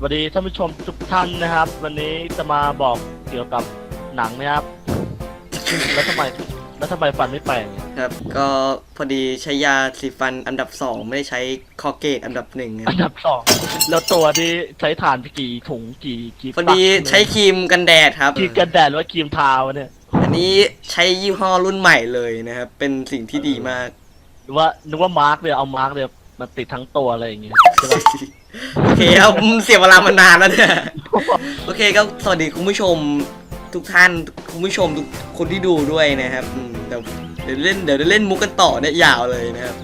สวัสดีท่านผู้ชมทุกท่านนะครับ วันนี้จะมาบอกเกี่ยวกับหนังนะครับ แล้วทำไมแล้วทำไมฟันไม่แปลงครับ ก็พอดีใช้ยาสีฟันอันดับสองไม่ได้ใช้คอเกตอันดับหนึ่งคอัรับนดับสองแล้วตัวที่ใช้ฐานไปกี่ถุงกี่กี่พอดีใช้ครีมกันแดดครับครีมกันแดดหรือว่าครีมทาวะเนี่ย อันนี้ใช้ยี่ห้อรุ่นใหม่เลยนะครับ เป็นสิ่งที่ดีมากหรือว่านึกว่ามาร์กเลยเอามาร์กเลยมาติดทั้งตัวอะไรอย่างเงี้ยใช่ปะ โอเคครับอืมเสียเวลามานานแล้วเนี่ยโอเคก็สวัสดีคุณผู้ชมทุกท่านคุณผู้ชมทุกคนที่ดูด้วยนะครับอืมเดี๋ยวเดี๋ยวเล่นเดี๋ยวเล่นมุกกันต่อเนี่ยยาวเลยนะครับ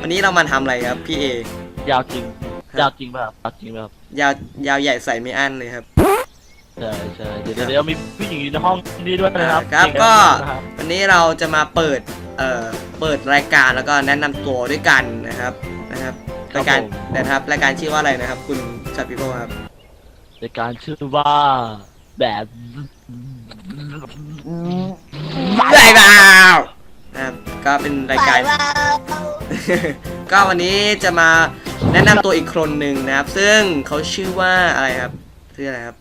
วันนี้เรามาทำอะไรครับพี่เอ ยาวจริง ยาวจริงป่ะครับยาวจริงป่ะครับยาวยาวใหญ่ใส่ไม่อั้นเลยครับ ใช่ใช่เดี๋ยวเดี๋ยวเดี๋ยวมีผู้หญิงอยู่ในห้องนี้ด้วยนะครับครับจงๆก็ นะครับวันนี้เราจะมาเปิดเอ่อเปิดรายการแล้วก็แนะนำตัวด้วยกันนะครับนะครับ รายการนะครับรายการชื่อว่าอะไรนะครับ คุณชัดพิพงศ์ครับในการชื่อว่าแบบได้เปล่านะครับก็เป็นรายการก็วันนี้จะมาแนะนำตัวอีกคนหนึ่งนะครับ ซึ่งเขาชื่อว่าอะไรครับชื่ออะไรครับ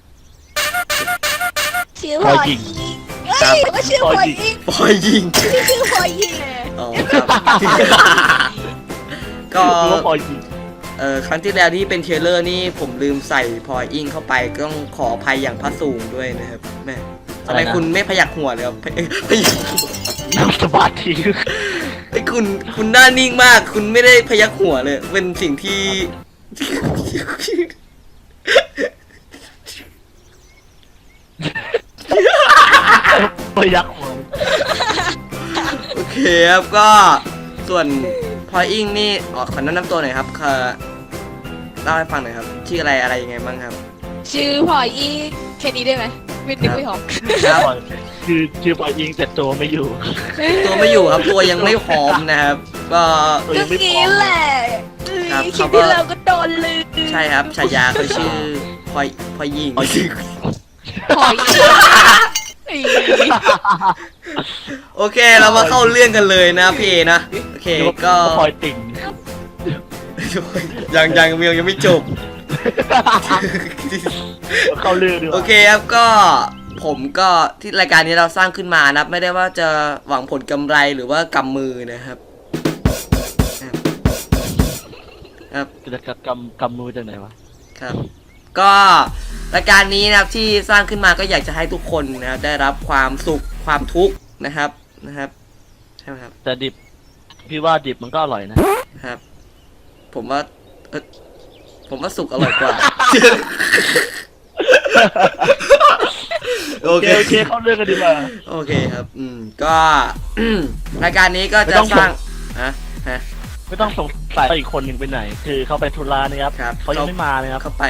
ชื่อพลอยอิงเฮ้ยว่าชื่อพลอยอิงปอยยิง ชื่อพลอยอิงอ๋อครับ ก็ รู้ว่าพอจริงเอ่อครั้งที่แล้วที่เป็นเทรลเลอร์นี่ผมลืมใส่พอยอิงเข้าไปก็ต้องขออภัยอย่างพระสูงด้วยนะครับแม่ทำไมคุณไม่พยักหัวเลยครับเอ้ยพยักนั่งสมาธิไอ้ยคุณคุณหน้านิ่งมาก คุณไม่ได้พยักหัวเลย เป็นสิ่งที่ ไปยักหัวโอเคครับก็ส่วน พอยอิงนี่อ๋อขอแนะนำตัวหน่อยครับคือเล่าให้ฟังหน่อยครับ ชื่ออะไรอะไรยังไงบ้างครับ ชื่อพลอยอิงแค่นี้ได้ไหมไม่นึกไม่ออกครับคือชื่อปอยยิงแต่ตัวไม่อยู่ ตัวไม่อยู่ครับตัวยังไม่พร้อมนะครับก็ตัวก็ยังไม่พงี้ร้อมแหละครับคลิเขาปก็ที่เราก็โดนลืมใช่ครับฉายาเขาชื่อพลอยพลอยยิงพลอยอิง โอเคเรามาเข้าเรื่องกันเลยนะพี่เอนะโอเคก็พอยติ่งยังยังยังยังไม่จบเข้าเรื่องดีกโอว่าเคครับก็ผมก็ที่รายการนี้เราสร้างขึ้นมานะไม่ได้ว่าจะหวังผลกำไรหรือว่ากำมือนะครับครับจะกำกำมือจากไหนวะครับ ก็รายการนี้นะครับที่สร้างขึ้นมาก็อยากจะให้ทุกคนนะครับได้รับความสุขความทุกข์นะครับนะครับใช่ไหมครับแต่ดิบ พี่ว่าดิบมันก็อร่อยนะครับ ผมว่าเอ่อผมว่าสุกอร่อยกว่า โอโอเคเค โอเคเข้าเรื่องกันดีกว่า โอเคครับ อืม ก็ รายการนี้ก็ไม่จะต้อง สร้างฮะฮะ ไม่ต้องสงสัยว่าอีกคนหนึ่งไปไหน คือเขาไปทุรานะครับครับ เขายังไม่มานะครับ เข้าไป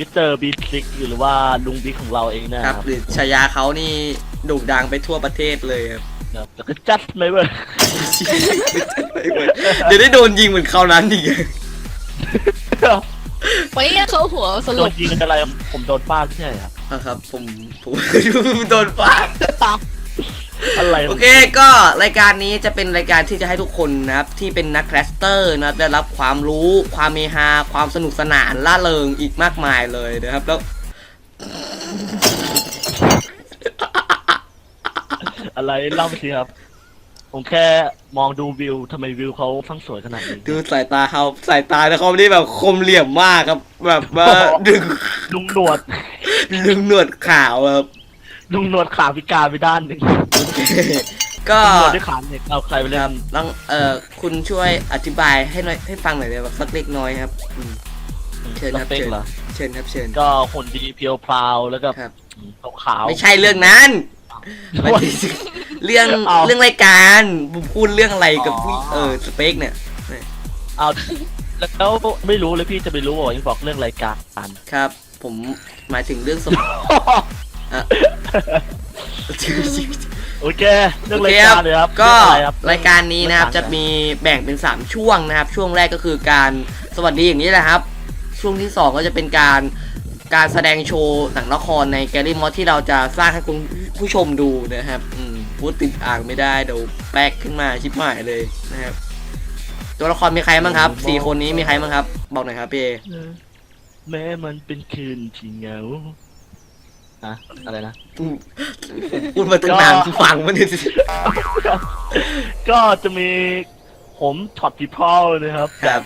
มิสเตอร์บีซิกหรือว่าลุงบิ๊กของเราเองนะคครัรับบหรือฉายาเขานี่โด่งดังไปทั่วประเทศเลยครับ ครับแล้วก็จัดเลยเว้ยเดี๋ยวได้โดนยิงเหมือนคราวนั้นอีกวันนี้เขาหัวสโดลนบยิงกันอะไรผมโดนฟาดไม่ใช่ครับอะครับ ผมผม โดนฟาด อะไรโอเคก็รายการนี้จะเป็นรายการที่จะให้ทุกคนนะครับที่เป็นนักแคสเตอร์นะครับได้รับความรู้ความเมฮาความสนุกสนานล่าเริงอีกมากมายเลยนะครับแล้ว อะไรเล่าไปสิครับ ผมแค่มองดูวิวทำไมวิวเขาทั้งสวยขนาดนี้ ดูสายตาเขาสายตาเขานี่แบบคมเหลี่ยมมากครับ แบบว่าดึงลุงหนวด ดึงหนวดขาวครับ ลุงหนวดขาพิการไปด้านหนึ่งก็ ลุงหนวดด้วยขาเนี่ยเอาใครไปคเล่รับนต้องเอ่อคุณช่วยอธิบายให้หน่อยให้ฟังหน่อยได้ไหมสักเล็กน้อยครับอืมเชิญครับล็อกเต้งเหรอเชิญครับเชิญ ก็หุ่นดีเพียวพราวแล้วก็ครับ ขาวๆ ไม่ใช่เรื่องนั้นหมายถึงเรื่องเอาเรื่องรายการผมพูดเรื่องอะไรกับผู้อ๋อ เออสเปคเนี่ยเอาแล้วไม่รู้เลยพี่จะไปรู้ว่ายังบอกเรื่องรายการ ครับ ผมหมายถึงเรื่องสมอะ โอเคเรื่โอองเครายคการัรบเลยครับ ก็เองอะไรครับรายการนี้นะครับรายการจะมีแบ่งเป็น 3 ช่วงนะครับ ช่วงแรกก็คือการสวัสดีอย่างนี้แหละครับ ช่วงที่ 2 ก็จะเป็นการการแสดงโชว์หนังละครในแกลลี่มอสที่เราจะสร้างให้คุณผู้ชมดูนะครับอืมพูดติดอ่างไม่ได้เดี๋ยวแป๊กขึ้นมาชิบหายเลยนะครับ ตัวละครมีใครบ้างครับสี่คนนี้มีใครบ้างครับ บอกหน่อยครับพี่เอแม้มันเป็นคืนที่เหงา อะอะไรนะพูดมาตั้งนานกูฟังมันดิก็จะมีผมช็อตพีพอลนะครับครับ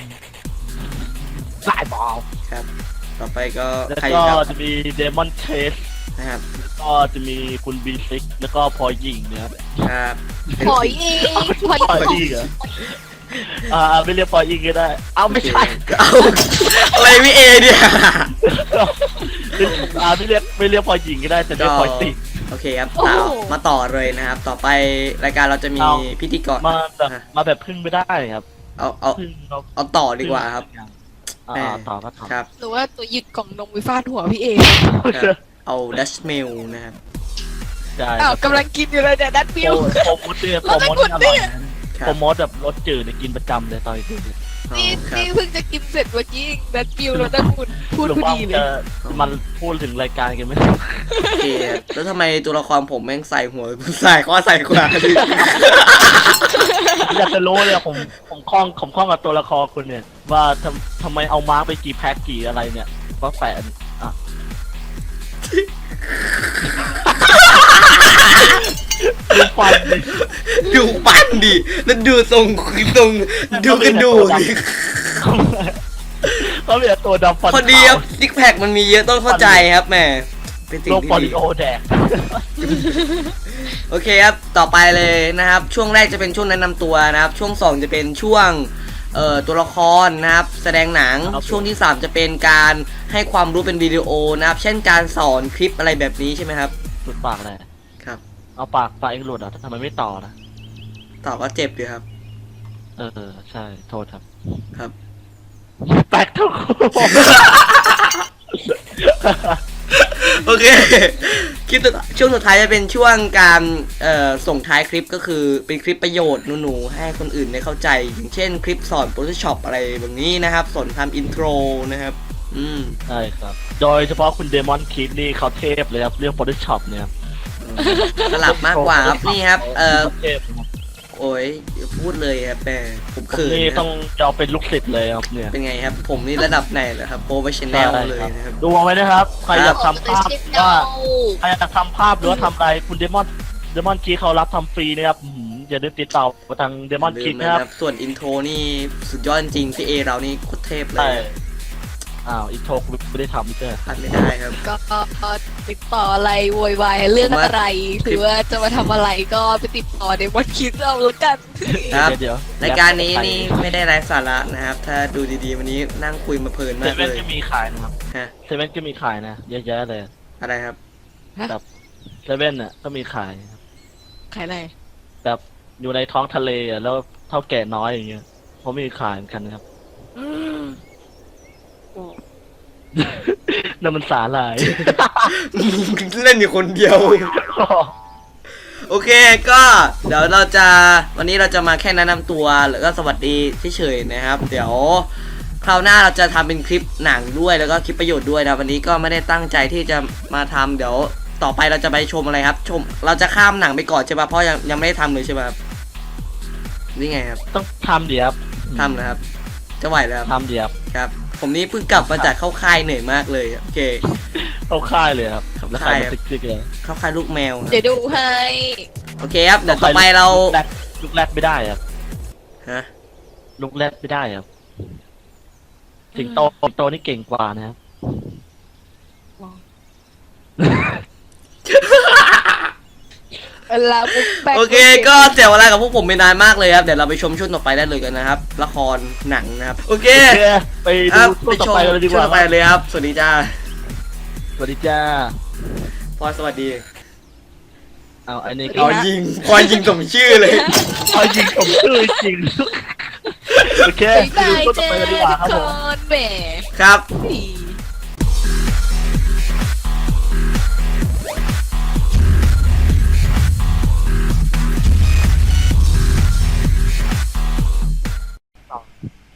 สายบอลครับ ต่อไปก็แล้วใครก็ครับจะมีเดมอนเชสนะครับก็จะมีคุณบีซิกแล้วก็พอยิงนะครับครับหอยเองหอยพอเองยิงเหรออ่าไม่เรียกพอยิงก็ได้ เอาไม่ใช่เอาอะไรพี่เอเนี่ย อ่าไม่เรียกไม่เรียกพอยิงก็ได้แต่เรียกพอติงโอเคครับต่อมาต่อเลยนะครับ ต่อไปรายการเราจะมีเอา พิธีกรมาแบบอะมาแบบพึ่งไม่ได้ครับเอาเอาพึ่งเราเอาต่อดีกว่าครับ อ่าแหม่ต่อก็ต่อครับ หรือว่าตัวหยิดกล่องนมวิฟาดหัวพี่เอครับ เอาดัชเมลนะครับใช่อ้าวกำลังกินอยู่เลยเนี่ยดัดโปบิว โปรโมทเนี่ยโปรโมทนี่อร่อยนะ ครับ โปรโมทแบบรสจืดเนี่ยกินประจำเลยตอนนี้อ๋อนี่ครับนี่เพิ่งจะกินเสร็จเมื่อกี้เองดัดบิวแล้วดัดคุณพูดหรือพอว่าดีเลจะยมันพูดถึงรายการกันไหมโอเคครับแล้วทำไมตัวละครผมแม่งใส่หัวใส่ข้อใส่ขวาดิอยากจะรู้เลยผมผมคล้องผมคล้องกับตัวละครคุณเนี่ย ว่าทำทำไมเอามาร์กไปกี่แพ็กกี่อะไรเนี่ยก็แปะอะ ดูฟันดิดูปั้นดิ แล้วดูทรงทรงดูกันดูดิเขาเป็นตัวดำฟันพอดีครับซิกแพคมันมีเยอะต้องเข้าใจครับแหมเป็นสิ่งโรคที่ปอดีลิโอแดกโอเคครับ ต่อไปเลยนะครับ ช่วงแรกจะเป็นช่วงแนะนำตัวนะครับ ช่วง2จะเป็นช่วงเอ่อตัวละครนะครับ แสดงหนัง ช่วงที่3จะเป็นการให้ความรู้เป็นวิดีโอนะครับ เช่นการสอนคลิปอะไรแบบนี้ใช่ไหมครับ สุดปากเลยครับ เอาปากปากเองหลุดอะทำไมไม่ต่อนะต่อก็เจ็บดีครับเออเออ ใช่ โทษครับครับแตกทั้งคู่โอเค คลิปสุดช่วงสุดท้ายจะเป็นช่วงการเอ่อส่งท้ายคลิปก็คือเป็นคลิปประโยชน์หนูๆให้คนอื่นได้เข้าใจ อย่างเช่นคลิปสอน Photoshop อะไรแบบนี้นะครับ สอนทำอินโทรนะครับ อืม ใช่ครับ โดยเฉพาะคุณเดมอนคิดนี่เขาเทพเลยครับ เรื่อง Photoshop เนี่ยครับ สลับมากกว่าครับนี่ครับ เอ่อเทพครับโอ้ยอย่าพูดเลยครับแม่ผมผมเขินนี่นะคต้รัอบงจะเอาเป็นลูกศิษย์เลยครับเนี่ยเป็นไงครับ ผมนี่ระดับไหนเหรอครับโปรเฟชชั่นแนลเลยนะครับ ดูเอาไว้นะครับ ใครอยากทำภาพว่าว่าใครอยากทำภาพหรือว่าทำอะไรคุณเดมอนเดมอนคีเขารับทำฟรีนะครับอื้อหืออย่าลืมติดต่อมาทางเดมอนลืคีมนะครับนะครับส่วนอินโทรนี่สุดยอดจริงพี่เอเรานี่โคตรเทพเลใช่ย อ้าวอีโทกไม่ได้ทำไม่ใช่พลาดไม่ได้ครับ ก็ติดต่ออะไรโวยวายเรื่องอะไรหรือว่าจะมาทำอะไรก็ไปติดต่อในวันคิดเอาแล้วกันครับเดี๋ยวรายการนี้นี่ไม่ได้ไร้สาระนะครับ ถ้าดูดีๆวันนี้นั่งคุยมาเพลินเซมากเว่นเลยก็มีขายนะครับฮะเซเว่นก็มีขายนะเยอะแยะเลย อะไรครับเซเว่นน่ะก็มีขายครับขายอะไรแบบอยู่ในท้องทะเลอะแล้วเท่าแก่น้อยอย่างเงี้ยเขามีขายเหมือนกันนะครับอืม นั่นมันสาหร่าย เล่นอยู่คนเดียว โอเคก็เดี๋ยวเราจะวันนี้เราจะมาแค่แนะนำตัวแล้วก็สวัสดีเฉยๆนะครับ เดี๋ยวคราวหน้าเราจะทำเป็นคลิปหนังด้วยแล้วก็คลิปประโยชน์ด้วยนะวันนี้ก็ไม่ได้ตั้งใจที่จะมาทำเดี๋ยวต่อไปเราจะไปชมอะไรครับ ชม เราจะข้ามหนังไปก่อนใช่ปะเพราะยังยังไม่ได้ทำเลยใช่ปะครับนี่ไงครับต้องทำเดี๋ยวทำนะครับ จะไหวแล้วครับทำเดี๋ยวครับ ผมนี่เพิ่งกลับมาจากเข้าค่ายเหนื่อยมากเลยโอเคเข้าค่ายเลยครับเข้าแล้วค่าใครยมาซิกๆเลยเข้าค่ายลูกแมวครับเดี๋ยวดูให้ โอเคครับเดี๋ยวต่อไปเราลูกแรกลูกแรกไม่ได้ครับฮะลูกแรกไม่ได้ครับสิงโตสิงโตนี่เก่งกว่านะครับ เวลาบุ๊กแบกโอเคก็เสียเวลากับพวกผมไปนานมากเลยครับเดี๋ยวเราไปชมช่วงต่อไปได้เลยกันนะครับ ละครหนังนะครับ โอเคโอเคไปคดูรับช่วไปงต่อชมไปกันเลยดีกช่วงว่าต่อไปเลยครับสวัสดีจ้าสวัสดีจ้าพลอยสวัสดีเอาอันนี้พก็ลอยยิงพลอยยิงสมชื่อเลย เอายิงผมชื่อจริงโอเคบ๊ายไปบาดูยช่วงต่อเจ้าไปกันดีกว่าครับทุผกมคนแหมครับ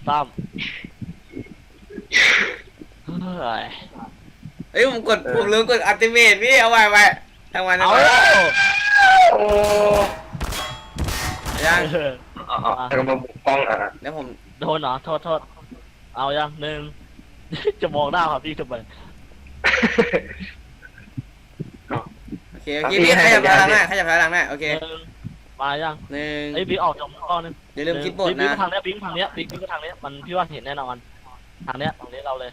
ตั้มเฮ้ยเฮ้ยผมกดผมลืมกดอัลติเมทพี่เอาไว้ไว้ทางวันนะเอายังเอาเอาเอามาบุกกล้องอะแล้วผมโดนเหรอโทษโทษเอายังหนึ่ง จะมองหน้าครับพี่ทำไมโอเคโอเคพี่ขยับถอยหลังหน้าขยับถอยหลังหน้าโอเคหนึ่ง มายังหนึ่งไอ้ยบิ๊กออกจากข้อนึงอย่าลืมคิดบทบิ๊กบิ๊นะกทางเนี้ยบิ๊กทางเนี้ยบิ๊กบิ๊กทางเนี้ยมันพี่ว่าเห็นแน่นอนทางเนี้ยทางนี้เราเลย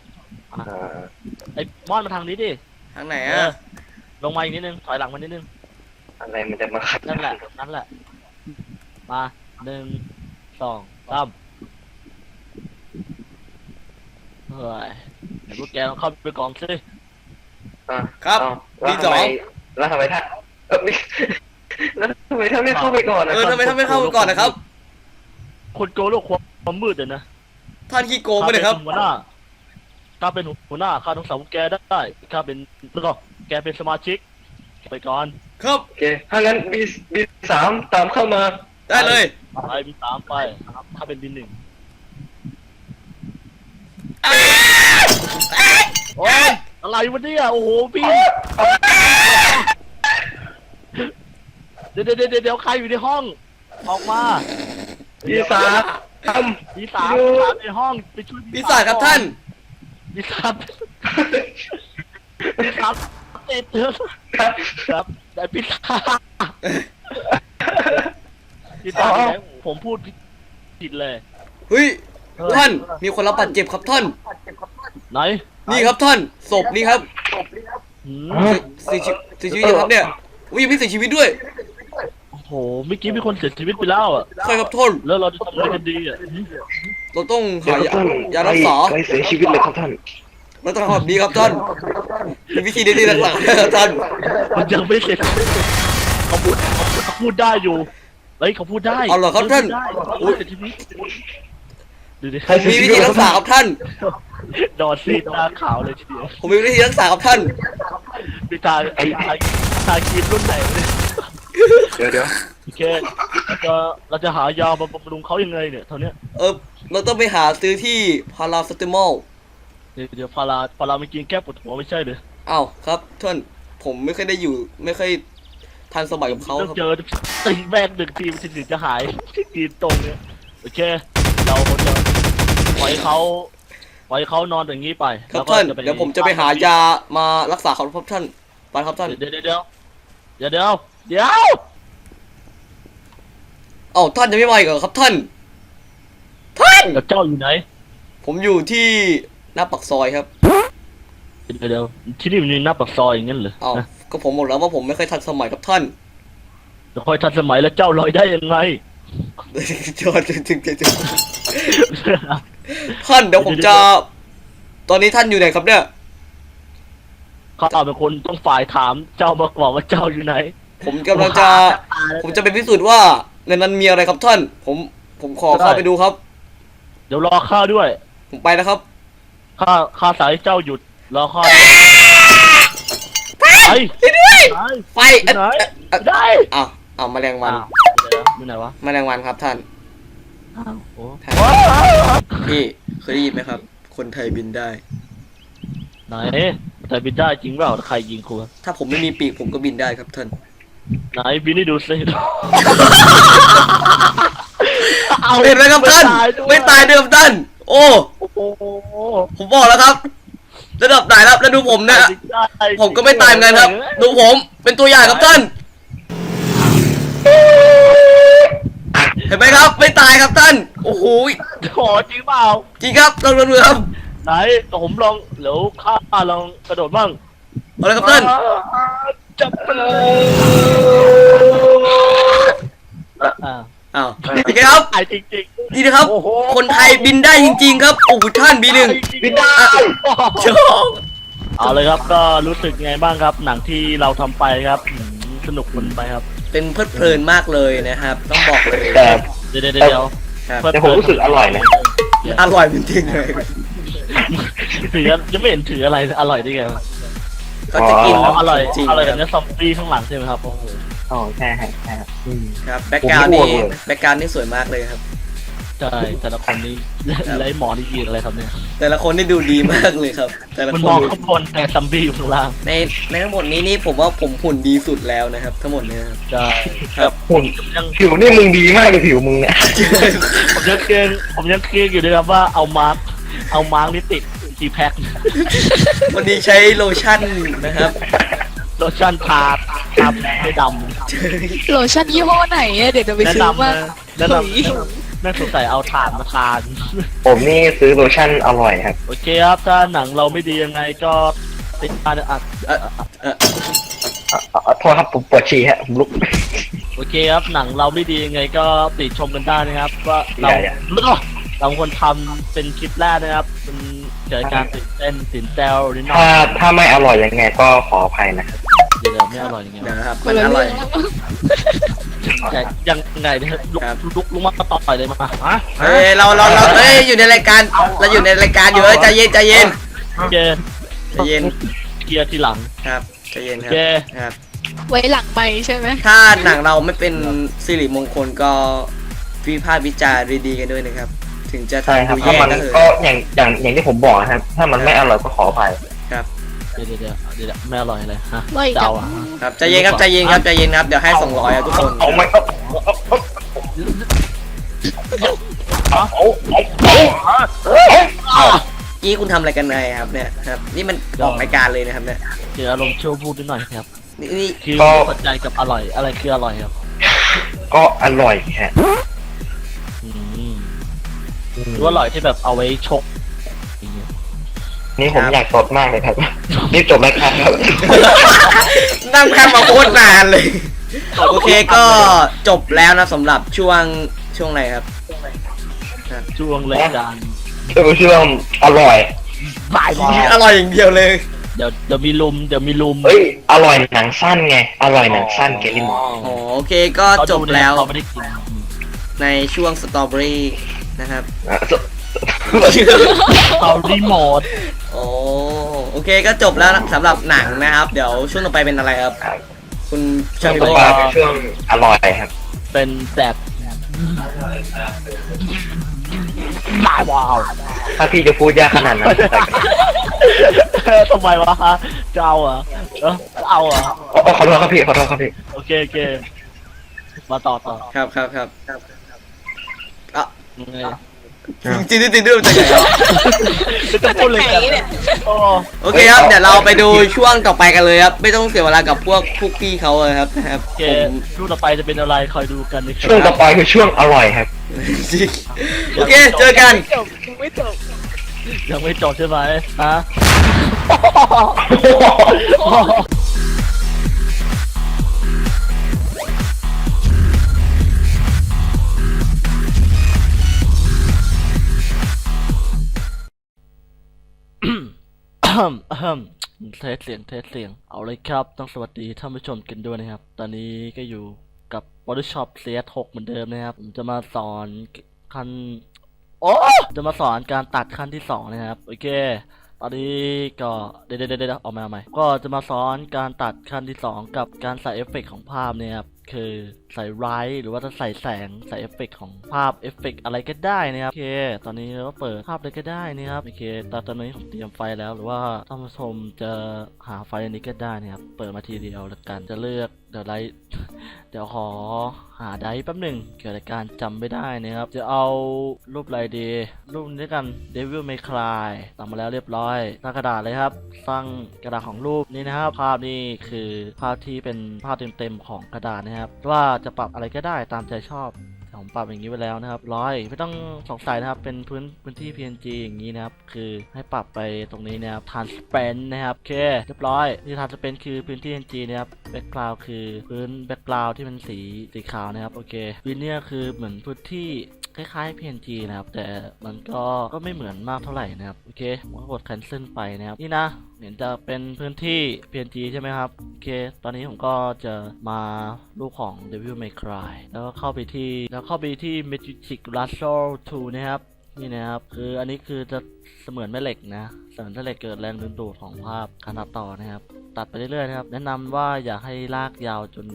อ่าไอ้มอนมาทางนี้ดิทางไหนเออะ อลงมาอีกนิดนึงถอยหลังมานิดนึงอะไรมันจะมาขัดนั่นแหละนั่นแหละ มาหนึ่งสองสามเฮ้ยไอ้พวกแกต้องเข้าไปกองซิอะครับเอ้าแล้วที่สอง ทำไมแล้วทำไมท่านเออไม่ แล้วทำไมท่านไม่เข้าไปก่อนนะเออทำไมท่านไม่เข้าก่อนนะครับ คนโกโลกความมืดเลยนะท่านขี้โกงไปเลยครับข้าเป็นหัวหน้าข้าเป็นหัวหน้าข้าต้องสั่งพวกแกได้ข้าเป็นแล้วก็แกเป็นสมาชิก ไปก่อน ครับโอเคถ้างั้นบีบีสามตามเข้ามา ได้เลยไปมีสามไปข้าเป็นดินหนึ่งโอ้ยอะไรวะเนี่ยโอ้โหพี่ เดี๋ยวเดี๋ยวเดี๋ยวเดี๋ยวใครอยู่ในห้อง ออกมาบีสามทปีศาจอยู่ปีศาจในห้องไปช่วยพิศาจครับท่าน ปีศาจปีศาจติดเถอะำครับแต่ปีศาจปีศาจอยู่ไหนผมพูดผิดเลยเฮ้ยท่านมีคนรับบาดเจ็บครับท่าน ไหนนี่ครับท่านศพนี่ครับหืมเสียชีวิตเสียชีวิตยังครับเนี่ยอุ้ยยังไม่เสียชีวิตด้วย โอ้โหเมื่อกี้มีคนเสียชีวิตไปแล้วอะ ใช่ครับท่านแล้วเราจะทำอะไรกันดีอะเราต้องเดี๋ยหาวครับยาท่านยารักษาไปเสียชีวิตเลยครับท่านเราต้องทำแบบนี้ครับท่านมีวิธีเดียวที่รักษาครับท่านมันยังไม่เสร็จเขาพูดเขาพูดเขาพูดได้อยู่เฮ้ยเขาพูดได้เอาเหรอครับท่านเขาพูดได้เขาพูดเสียชีวิตดูดิผมมีวิธีรักษาครับท่านดอดซีดหน้าขาวเลยทีเดียวผมมีวิธีรักษาครับท่านมีตาไอ้ตาตาคีนรุ่นไหนเนี่ย เดี๋ยวเดี๋ยวโอเคเราจะเราจะหายามาบำรุงเขายังไงเนี่ยเท่าเนี้ยเออเราต้องไปหาซื้อที่พาราสเตมอลเดี๋ยวเดี๋ยวพาราพาราไม่กินแก้ปวดหัวไม่ใช่เหรออ้าวครับท่านผมไม่เคยได้อยู่ไม่เคยทันสมัยกับเขาต้องครับ เจอตีแม่งหนึ่งทีมันถึงจะหายทีตรงเนี้ยโอเค เราจะปล่อยเขาปล่อยเขานอนอย่างนี้ไปครับแล้วก็ท่านจะไปเดี๋ยวผมจะไปหายามารักษาเขาครับท่าน ไปครับท่าน เดี๋ยวเดี๋ยวเดี๋ยวเดี๋ยวเดี๋ยว เดี๋ยว เอ้าท่านจะไม่มาอีกเหรอครับท่าน ท่าน แล้วเจ้าอยู่ไหน ผมอยู่ที่หน้าปักซอยครับเดี๋ยวเดี๋ยวที่นี่มันมีหน้าปากซอยอย่างนั้นเหรอเอ้าก็ผมบอกแล้วว่าผมไม่เคยทันสมัยกับท่าน เดี๋ยวค่อยทันสมัยแล้วเจ้าลอยได้ยังไง จอดถึงถึงถึงท่านเดี๋ยวผมจะ ตอนนี้ท่านอยู่ไหนครับเนี่ย ข้าเป็นคนต้องฝ่ายถามเจ้ามาบอกว่าเจ้าอยู่ไหน ผมกำลังจะ ผมจะไปพิสูจน์ว่าในนั้นมีอะไรครับท่าน ผมผมขอเข้าไปดูครับ เดี๋ยวรอข้าด้วย ผมไปนะครับ ข้าข้าสายเจ้าหยุดรอข้าไปช่วยด้วยไปไฟเอ๊ะไหนเอ๊ะเอ๊ะได้อ้าวอ้าวแมลงวันอ้าวเดี๋ยวอยู่ไหนวะแมลงวันครับท่านอ้าวโอ้ท่านพี่เคยได้ยินไหมครับ คนไทยบินได้ ไหนแต่บินได้จริงเปล่าใครยิงครูถ้าผมไม่มีปีกผมก็บินได้ครับท่าน ไหนบินให้ดูสิเห็นไหมครับท่านด้วยไม่ตายเดิมท่านโอ้โอ้โหผมบอกแล้วครับระดับไหนครับแล้วดูผมนะได้ผมก็ไม่ตายเหมือนกันครับ ดูผมเป็นตัวอย่างครับท่านเห็นไหมครับ ไม่ตายครับท่านโอ้โหโหจริงเปล่าจริงครับลองดูครับ ไหนผมลองเดี๋ยวข้าลองกระโดดบ้างเอาเลยครับท่าน จับไปเลยอ่าอ้าวเป็นไงครับไอ้จริง นี่นะครับ โอ้โห คนไทยบินได้จริง ๆ ครับ โอ้โหท่านบีหนึ่งบินได้ชอบเอาเลยครับก็รู้สึกไงบ้างครับ หนังที่เราทำไปครับอืมสนุกมันไปครับ เป็นเพลิดเพลินมากเลยนะครับ ต้องบอกเลยแต่เดี๋ยวเดี๋ยวเดี๋ยวครับแต่ผมรู้สึกอร่อยนะอร่อยจริงๆเลย ถือยังไม่เห็นถืออะไรอร่อยได้ไงวะ ก็จะกินอ๋ออร่อยจริงอร่อยคกัรันบเนื้อซอมบี้ข้างหลังใช่ไหมครับโอ้โหอ๋อใช่ครับใช่ครับอืม ครับแบ็กกราวด์นี่ผมไม่อ้วนเลย แบ็กกราวด์นี่สวยมากเลยครับ ใช่แต่ละคนนี้ไล่หมอนี่ยิงอะไรครับเนี่ยแต่ละคนนี่ดูดีมากเลยครับ แต่ละมันคมองนข้างบนแต่ซอมบี้อยู่ข้างล่างในในทั้งหมดนี้นี่ผมว่าผมหุ่นดีสุดแล้วนะครับ ทั้งหมดเนี้ครับ ใช่ครับ หุ่นยัง ผิวนี่มึงดีมากเลยผิวมึงเนี่ย ผมยังเกรงผมยังเกรงอยู่เลยครับว่าเอามาร์กเอามาร์กนี่ติด กี่แพ็ควันนี้ใช้โลชั่นนะครับ โลชั่นทาทาให้ดโลชั่นยี่ห้อไหนอะเดี๋ยวจะำไปแนะซื้อมานำนะแนะนำแนะนำแม่สงสัยเอาถ่านมาทาน ผมนี่ซื้อโลชั่นอร่อยครับ โอเคครับ ถ้าหนังเราไม่ดียังไงก็ติดตามอะเอ่อเอ่ออะอะโทษครับผมปวดฉี่ฮะผมลุก โอเคครับ หนังเราไม่ดียังไงก็ติชมกันได้นะครับ ว่าเราอย่าเราคนทำเป็นคลิปแรกนะครับมัน เกิดการตื่นเต้นตื่นเต้นนิดหน่อถ้ายถ้าไม่อร่อยยังไงก็ขออภัยนะครับเดี๋ยวๆไม่อร่อยยังไงเดี๋ยววะนะครับคมันนละอร่เรื่ออยงแต่ยังไงเนี่ยลุกครับ ลุกลุกมาต่อยเลยมาฮะเฮ้ยเราเราเราเอ้ยอยู่ในรายการเราอยู่ในรายการอยู่เอ้ยใจเย็นใจเย็นโอเคใจเย็นเคลียร์ทีหลังครับใจเย็นโอครัเคบครับ ไว้หลังไม่ใช่ไหมถ้าหนังเราไม่เป็นสิริมงคลก็วิพากษ์วิจารณ์ดีๆกันด้วยนะครับ ถึงจะใช่ครับทำดูถ้าแย่มันก็เถก็อะอย่างอย่างอย่างที่ผมบอกนะครับ ถ้ามันไม่อร่อยก็ขออภัยครับเดี๋ยวเดี๋ยวเดี๋ยวเดี๋ยวไม่อร่อยเลยฮะไว้จะจัเอางอะครับใจเย็นครับใจเย็นครับใจเย็นครับเดี๋ยวให้สองร้อยทุกคนเอาไหมเอาเอาเอาเอาเอา กี้คุณทำอะไรกันไงครับเนี่ยครับ นี่มันออกรายการเลยนะครับเนี่ยเดี๋ยวอารมณ์ชั่วพูดนิดหน่อยครับนี่นี่คือสนใจกับอร่อยอะไรคืออร่อยครับก็อร่อยฮะอืม หรือว่าอร่อยที่แบบเอาไว้ชกอย่างเงี้ยนี่ผมอยากสดมากเลยครับนี่จบรายการครับนั่งแค่มาโคตรนานเลย โอเคก็จบแล้วนะสำหรับช่วงช่วงอะไรครับ ช่วงรายการเออชื่อว่าอร่อยบายบายอร่อยอย่างเดียวเลย เดี๋ยวเดี๋ยวมีลุมเดี๋ยวมีลุมเฮ้ยอร่อยหนังสั้นไงอร่อยหนังสั้นเกลิมออ๋อโอเคก็จบแล้วเขาไม่ได้กินในช่วงสตรอเบอรี่ นะครับอะเอารีโมทโอ้โอเคก็จบแล้วนะสำหรับหนังนะครับ เดี๋ยวช่วงต่อไปเป็นอะไรครับครับคุณช่ชาวงโบต่อไปเป็นช่วงอร่อยครับ เป็นแบบบายว้าวถ้าพี่จะพูดยากขนาดนั้นเออทำไมวะฮะจะเอาเหรอเออเอาเหรอโอ้ขอโทษครับพี่ขอโทษครับพี่ โอเคโอเคมาต่อต่อครับครับครับอะยังไง จริงจริงจริงด้วยใจใหญ่ครับจะจะพูดเลยไหนกันเนี่ย โอ้โอเคครับ เดี๋ยวเราไปดูช่วงต่อไปกันเลยครับ ไม่ต้องเสียเวลากับพวกพวกพี่เขาเลยครับนะครับโอเคผมช่วงต่อไปจะเป็นอะไรคอยดูกันนะคช่วงต่รัอบไปคือช่วงอร่อยครับจริงโอเค เจอกัน จบยังไม่จบยังไม่จบใช่ไหมฮะ เทสเสียงเทสเสียง เอาเลยครับ ต้องสวัสดีท่านผู้ชมกันด้วยนะครับ ตอนนี้ก็อยู่กับ Photoshop CS6 เหมือนเดิมนะครับผมจะมาสอนขั้นโอ้จะมาสอนการตัดขั้นที่สองนะครับ โอเค ตอนนี้ก็เดี๋ยวเดี๋ยวเดี๋ยวเอามาเอาใหม่ ก็จะมาสอนการตัดขั้นที่สองกับการใส่เอฟเฟกต์ของภาพเนี่ยครับ คือใส่ไรท์หรือว่าจะใส่แสงใส่เอฟเฟกต์ของภาพเอฟเฟกต์อะไรก็ได้นะครับโอเค ตอนนี้เราก็เปิดภาพเลยก็ได้นะครับโอเคตอนตอนนี้ผมเตรียมไฟแล้ว หรือว่าท่านผู้ชมจะหาไฟอันนี้ก็ได้นะครับเปิดมาทีเดียวแล้วกันจะเลือกเดี๋ยวไลท์เดี๋ยวขอหาไดร์แป๊บหนึ่งเกิดอาการจำไม่ได้นะครับ จะเอารูปไรดีรูปนี้ด้วกัน Devil May Cry ตัดมาแล้วเรียบร้อยสร้างกระดาษเลยครับ สร้างกระดาษของรูปนี้นะครับ ภาพนี่คือภาพที่เป็นภาพเต็มๆของกระดาษนะครับว่าจะปรับอะไรก็ได้ตามใจชอบผมปรับอย่างนี้ไปแล้วนะครับร้อยไม่ต้องสงสัยนะครับ เป็นพื้นพื้นที่ PNG อย่างนี้นะครับ คือให้ปรับไปตรงนี้นะครับ transparent นะครับโอเคเรียบร้อยที่ transparent คือพื้นที่ PNG นะครับ background คือพื้น background ที่เป็นสีสีขาวนะครับ โอเควินเนี่ยคือเหมือนพื้นที่ คล้ายๆ PNG นะครับ แต่มันก็ก็ไม่เหมือนมากเท่าไหร่นะครับ โอเคผมก็กด cancel ไปนะครับ นี่นะเห็นจะเป็นพื้นที่ PNG ใช่ไหมครับ โอเค ตอนนี้ผมก็จะมารูปของ Devil May Cry แล้วก็เข้าไปที่แล้วเข้าไปที่ Magic Lasso 2นะครับ นี่นะครับ คืออันนี้คือจะเสมือนแม่เหล็กนะ เสมือนแม่เหล็กเกิดแรงดึงดูดของภาพการตัดต่อนะครับ ตัดไปเรื่อยๆนะครับ แนะนำว่าอย่าให้ลากยาวจน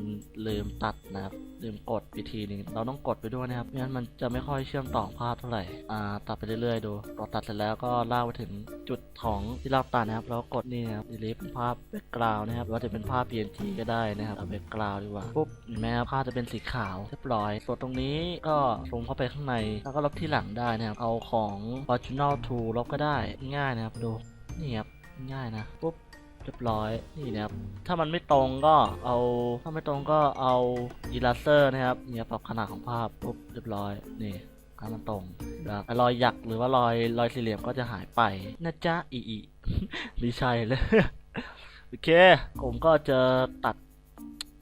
ลืมตัดนะครับลืมกดอีกทีหนึงเราต้องกดไปด้วยนะครับไม่งั้นมันจะไม่ค่อยเชื่อมต่อภาพเท่าไหร่อ่าตัดไปเรื่อยๆดูพอตัดเสร็จแล้วก็ลากไปถึงจุดของที่เราตัดนะครับ แล้วกดนี่นะครับ delete เป็นภาพ background นะครับหรือว่าจะเป็นภาพ PNG ก็ได้นะครับเอา background ดีกว่าปุ๊บเห็นไหมครับภาพจะเป็นสีขาวเรียบร้อยส่วนตรงนี้ก็ซูมเข้าไปข้างในแล้วก็ลบที่หลังได้นะครับเอาของ original to ลบก็ได้ง่ายนะครับดู นี่ครับง่ายนะปุ๊บเรียบร้อยนี่นะครับถ้ามันไม่ตรงก็เอาถ้าไม่ตรงก็เอาอีลาเซอร์นะครับเนี่ยปรับขนาดของภาพปุ๊บเรียบร้อยนี่ถ้ามันตรงนะครับรอยหยักหรือว่ารอยรอยสี่เหลี่ยมก็จะหายไปนะจ๊ะอีอีรีชัยเลยโอเค ผมก็จะตัด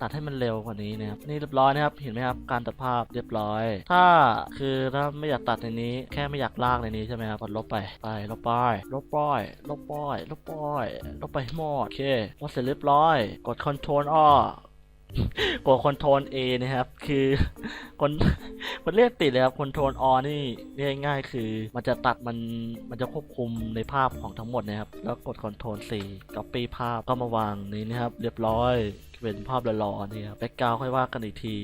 ตัดให้มันเร็วกว่านี้นะครับนี่เรียบร้อยนะครับเห็นไหมครับการตัดภาพเรียบร้อย ถ้าคือถ้าไม่อยากตัดในนี้ แค่ไม่อยากลากในนี้ใช่ไหมครับกดลบไปไปลบไปลบไปลบไปลบไปลบไปให้หมดโอเคพอเสร็จเรียบร้อย กด Ctrl อ้อกด Ctrl A นะครับ คือคนมันเรียกติดเลยครับ Ctrl O นี่เรียกง่ายคือ มันจะตัดมันมันจะควบคุมในภาพของทั้งหมดนะครับ แล้วกด Ctrl C Copy ภาพก็มาวางนี้นะครับ เรียบร้อย เป็นภาพหล่อๆนี่ครับแบ็กกราวค่อยว่ากันอีกที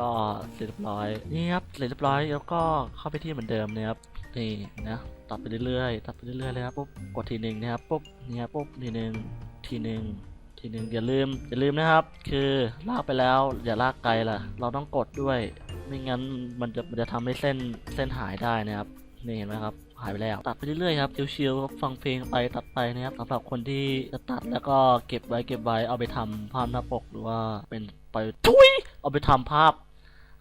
ก็เสร็จเรียบร้อยนี่ครับเสร็จเรียบร้อยแล้วก็เข้าไปที่เหมือนเดิมนะครับนี่นะตัดไปเรื่อยๆตัดไปเรื่อยๆเลยครับปุ๊บกดทีหนึ่งนะครับปุ๊บนี่ยปุ๊บทีหนึ่งทีหนึ่งทีหนึ่งอย่าลืมอย่าลืมนะครับ คือลากไปแล้วอย่าลากไกลล่ะ เราต้องกดด้วย ไม่งั้นมันจะมันจะทำให้เส้นเส้นหายได้นะครับ นี่เห็นไหมครับ หายไปแล้ว ตัดไปเรื่อยๆครับชิวๆฟังเพลงไปตัดไปนะครับสำหรับคนที่จะตัดแล้วก็เก็บไว้เก็บไว้เอาไปทำภาพหน้าปกหรือว่าเป็นไปทุยเอาไปทำภาพ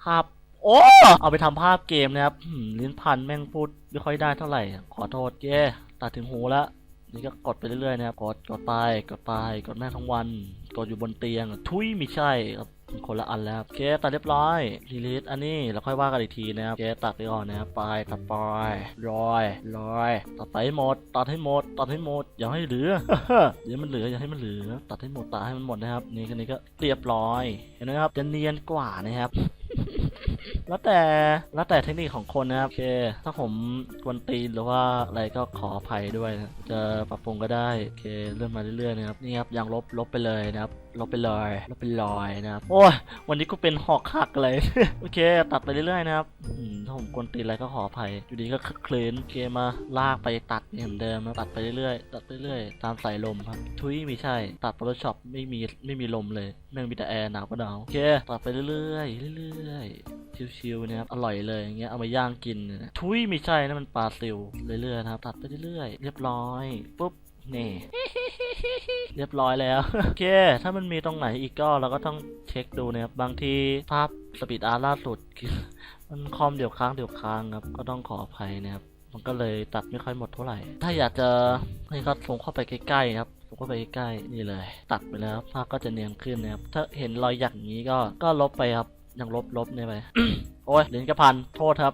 ภาพโอ้เอาไปทำภาพเกมนะครับลิ้นพันแม่งพูดไม่ค่อยได้เท่าไหร่ ขอโทษเย้ตัดถึงหูแล้วนี่ก็กดไปเรื่อยๆนะครับ กด กดไป กดไป กดแม่งทั้งวัน กดอยู่บนเตียง ทุยไม่ใช่ คนละอันแล้วครับโอเคตัดเรียบร้อยรีลิสอันนี้เราค่อยว่ากันอีกทีนะครับเคตัดไปก่อนนะครับไปตัดไปรอยรอยตัดไปให้หมดตัดให้หมด ตัดให้หมดอย่าให้เหลือเดี๋ยวมันเหลืออย่าให้มันเหลือ ตัดให้หมดตัดให้มันหมดนะครับ นี่กันนี้ก็เรียบร้อยเห็นไหมครับจะเนียนกว่านะครับแล้วแต่แล้วแต่เทคนิคของคนนะครับโอเค ถ้าผมกวนตีนหรือว่าอะไรก็ขออภัยด้วยนะจะปรับปรุงก็ได้โอเคเริ่มมาเรื่อยๆนะครับนี่ครับอย่างลบลบไปเลยนะครับลบไปเลยลบไปลอยนะครับโอ้ยวันนี้กูเป็นหอกหักเลย โอเค ตัดไปเรื่อยๆนะครับถ้าผมกวนตีนอะไรก็ขออภัย อยู่ดีก็คลึกคลืนโอเคมมาลากไปตัดเหมือนเดิมนะตัดไปเรื่อยๆตัดไปเรื่อยตามสายลมครับ ทุยไม่ใช่ ตัด Photoshop ไม่มีไม่มีลมเลยแม่งมีแต่แอร์หนาวก็หนาวโอเค ตัดไปเรื่อยๆเรื่อยๆชิวๆนะครับอร่อยเลยอย่างเงี้ยเอามาย่างกิน ทุยไม่ใช่นะมันปลาซิวเรื่อยๆนะครับ ตัดไปเรื่อยๆเรียบร้อยปุ๊บ นี่ เรียบร้อยแล้ว โอเค ถ้ามันมีตรงไหนอีกก็เราก็ต้องเช็คดูนะครับ บางทีภาพสปีดอาร์ล่าสุดคือมันคอมเดี๋ยวค้างเดี๋ยวค้างครับ ก็ต้องขออภัยนะครับ มันก็เลยตัดไม่ค่อยหมดเท่าไหร่ ถ้าอยากจะให้เขาส่งเข้าไปใกล้ๆครับส่งเข้าไปใกล้ๆนี่เลย ตัดไปแล้วภาพก็จะเนียนขึ้นนะครับ ถ้าเห็นรอยหยักอย่างนี้ก็ก็ลบไปครับยังลบลบเนี่ยไปโอ้ยเหรียญกระพันโทษครับ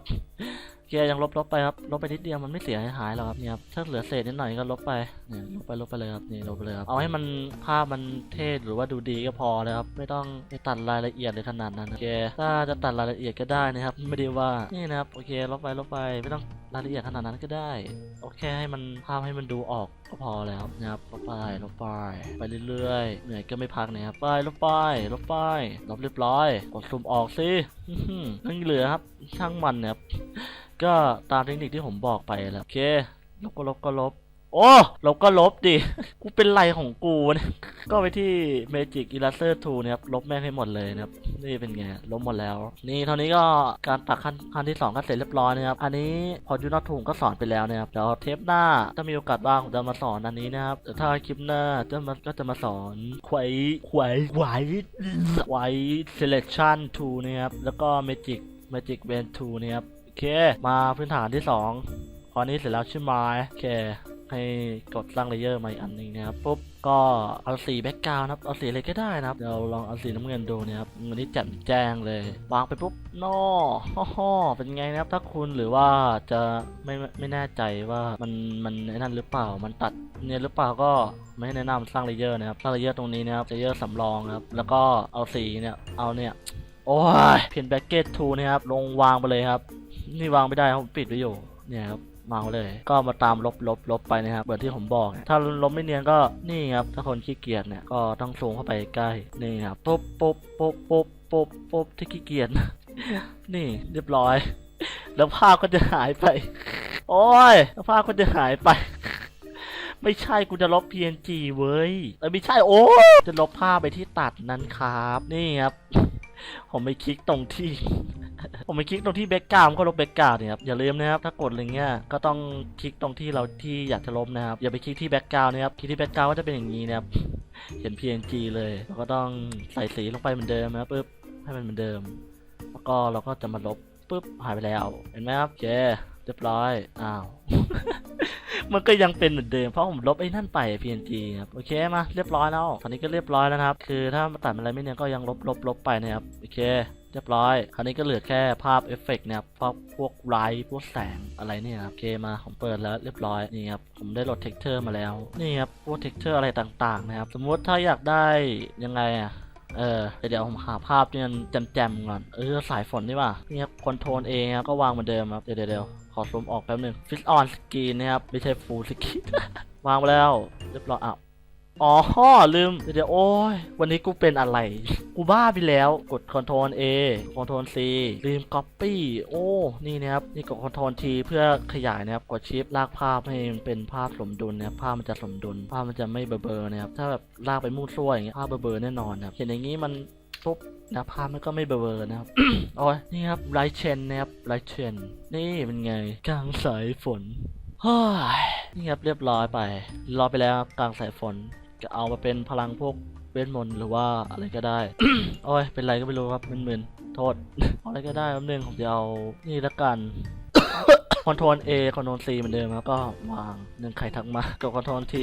เกียร์ยังลบลบไปครับ ลบไปนิดเดียวมันไม่เสียหายหรอกครับเนี่ยครับ ถ้าเหลือเศษนิดหน่อยก็ลบไปเนี่ยลบไปลบไปเลยครับนี่ลบไปเลยครับ เอาให้มันภาพมันเท่หรือว่าดูดีก็พอเลยครับ ไม่ต้องไปตัดรายละเอียดเลยขนาดนั้นนะโอเคถ้าจะตัดรายละเอียดก็ได้นะครับ ไม่ได้ว่า นี่นะครับ โอเค ลบไปลบไป ไม่ต้องรายละเอียดขนาดนั้นก็ได้ โอเคให้มันภาพให้มันดูออกก็พอแล้วนะครับลบไปลบไปไปเรื่อยๆ เหนื่อยก็ไม่พักนะครับ ไปลบไปลบไปลบเรียบร้อย กดซูมออกสิอื้อหือนั่นเหลือครับ ช่างมันเนะครับ ก็ตามเทคนิคที่ผมบอกไปแหล้วโอเคลบก็ลบก็ลบ โอ้ลบก็ลบดิ กูเป็นไรของกูเนี่ยก็ไปที่ Magic Eraser Tool นะครับ ลบแม่งให้หมดเลยนะครับ นี่เป็นไง ลบหมดแล้ว นี่เท่านี้ก็การตัดขั้นขั้นที่ 2 ก็เสร็จเรียบร้อยนะครับ อันนี้พอยูนอตทูก็สอนไปแล้วนะครับ เดี๋ยวเทปหน้า ถ้ามีโอกาสว่างผมจะมาสอนอันนี้นะครับ แต่ถ้าคลิปหน้าจะมาก็จะมาสอนไขวไขวไขวไขว selection tool นะครับ แล้วก็ Magic Magic Band Tool นะครับ อเค มาพื้นฐานที่2พอนี้เสร็จแล้วใช่ไหมโอเค ให้กดสร้างเลเยอร์ใหม่อันหนึงนะครับปุ๊บก็เอาสีแบ็กกราวน์นะครับเอาสีอะไรก็ได้นะครับเดี๋ยวลองเอาสีน้ำเงินดูนะครับวันนี้แจ่มแจ้งเลยวางไปปุ๊บนอฮ่อฮ่อเป็นไงนะครับ ถ้าคุณหรือว่าจะไม่ไม่แน่ใจว่ามันมันนั่นหรือเปล่ามันตัดเนี่ยหรือเปล่าก็ไม่แนะนำสร้างเลเยอร์นะครับสร้างเลเยอร์ตรงนี้นะครับเลเยอร์สำรองนะครับแล้วก็เอาสีเนี่ยเอาเนี่ยโอ้ยเพียนแบ็กเกตทูนะครับลงวางไปเลยครับ นี่วางไม่ได้ครับปิดไว้อยู่เนี่ยครับวาเลย ก็มาตามลบลบลบไปนะครับเหมือนที่ผมบอก ถ้าลบไม่เนียนก็นี่ครับ ถ้าคนขี้เกียจเนี่ยก็ต้องซูมเข้าไปใกล้ นี่ครับปุ๊บปุ๊บปุ๊บปุ๊บปุ๊บปุ๊บที่ขี้เกียจนี่เรียบร้อย แล้วภาพก็จะหายไป โอ้ยแล้วภาพก็จะหายไป ไม่ใช่กูจะลบ PNG เว้ยเอ้ยไม่ใช่โอ้จะลบภาพไปที่ตัดนั้นครับ นี่ครับ ผมไปคลิกตรงที่ ผมไปคลิกตรงที่แบ็กกราวก็ลบแบ็กกราวเนี่ยครับอย่าลืมนะครับถ้ากดอะไรเงี้ยก็ต้องคลิกตรงที่เราที่อยากจะลบนะครับอย่าไปคลิกที่แบ็กกราวนะครับคลิกที่แบ็กกราวก็จะเป็นอย่างนี้นะครับเห็น PNG เลยเราก็ต้องใส่สีลงไปเหมือนเดิมนะครับปึ๊บให้มันเหมือนเดิม แล้วก็เราก็จะมาลบปึ๊บหายไปแล้ว เห็นไหมครับโอเคเรียบร้อยอ้าวมันก็ยังเป็นเหมือนเดิมเพราะผมลบไอ้นั่นไป PNG ครับโอเคมาเรียบร้อยแล้วตอนนี้ก็เรียบร้อยแล้วนะครับ คือถ้าตัดอะไรไม่เนี่ยก็ยังลบลบลบไปนะครับโอเค เรียบร้อย คราวนี้ก็เหลือแค่ภาพเอฟเฟกต์นะครับพวกพวกไลท์พวกแสงอะไรเนี่ยครับโอเคมาผมเปิดแล้วเรียบร้อยนี่ครับผมได้โหลดเท็กเจอร์มาแล้วนี่ครับพวกเท็กเจอร์อะไรต่างๆนะครับ สมมุติถ้าอยากได้ยังไงอะเออเดี๋ยวผมหาภาพที่มันแจมๆก่อนเออสายฝนนี่ว่านี่ครับคอนโทรลเองครับก็วางเหมือนเดิมครับเดี๋ยวเดี๋ยวขอซูมออกแป๊บหนึงฟิสออนสกรีนนะครับไม่ใช่ฟูลสกรีนวางไปแล้ว เรียบร้อยอ้าว อ๋อลืม เดี๋ยวโอ้ย วันนี้กูเป็นอะไร กูบ้าไปแล้ว กด Ctrl A Ctrl C ลืม Copy โอ้ นี่นะครับ นี่กด Ctrl T เพื่อขยายนะครับ กดชิปลากภาพให้มันเป็นภาพสมดุลนะครับ ภาพมันจะสมดุล ภาพมันจะไม่เบลอนะครับ ถ้าแบบลากไปมุ่งซั่วอย่างเงี้ย ภาพเบลอแน่นอนนะครับ เห็นอย่างงี้มันปุ๊บนะภาพมันก็ไม่เบลอนะครับอ้ยนี่ครับไลท์เชนนะครับไลท์เชนนี่เป็นไงกลางสายฝนเฮ้ยนี่ครับเรียบร้อยไปรอไปแล้วครับกลางสายฝน จะเอามาเป็นพลังพวกเวทมนต์หรือว่าอะไรก็ได้ โอ้ย เป็นไรก็ไม่รู้ครับมึนๆ โทษเอาอะไรก็ได้แป๊บนึงผมจะเอานี่ละกัน คอนโทรล A คอนโทรล C เหมือนเดิมครับก็วางหนึ่งใครทักมากดคอนโทรล T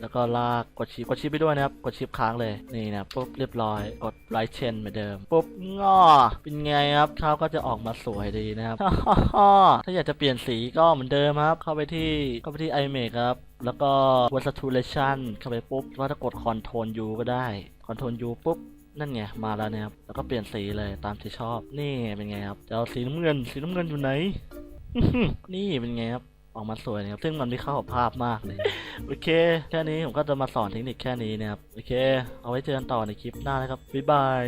แล้วก็ลากกดชิปกดชิปไปด้วยนะครับ กดชิปค้างเลยนี่นะปุ๊บเรียบร้อยกดไลท์เชนเหมือนเดิม ปุ๊บง้อเป็นไงครับเขาก็จะออกมาสวยดีนะครับถ้าอยากจะเปลี่ยนสีก็เหมือนเดิมครับ เข้าไปที่เข้าไปที่ iMake ครับแล้วก็ w a s a t u r a t i o n เข้าไปปุ๊บว่าถ้ากด Ctrl U ก็ได้ Ctrl U ปุ๊บ นั่นไง มาแล้วนะครับ แล้วก็เปลี่ยนสีเลยตามที่ชอบ นี่เป็นไงครับจะเอาสีน้ำเงิน สีน้ำเงินอยู่ไหน นี่เป็นไงครับออกมาสวยนะครับ ซึ่งมันไม่เข้ากับภาพมากเลย โอเค แค่นี้ผมก็จะมาสอนเทคนิคแค่นี้นะครับ โอเค เอาไว้เจอกันต่อในคลิปหน้านะครับ บ๊ายบาย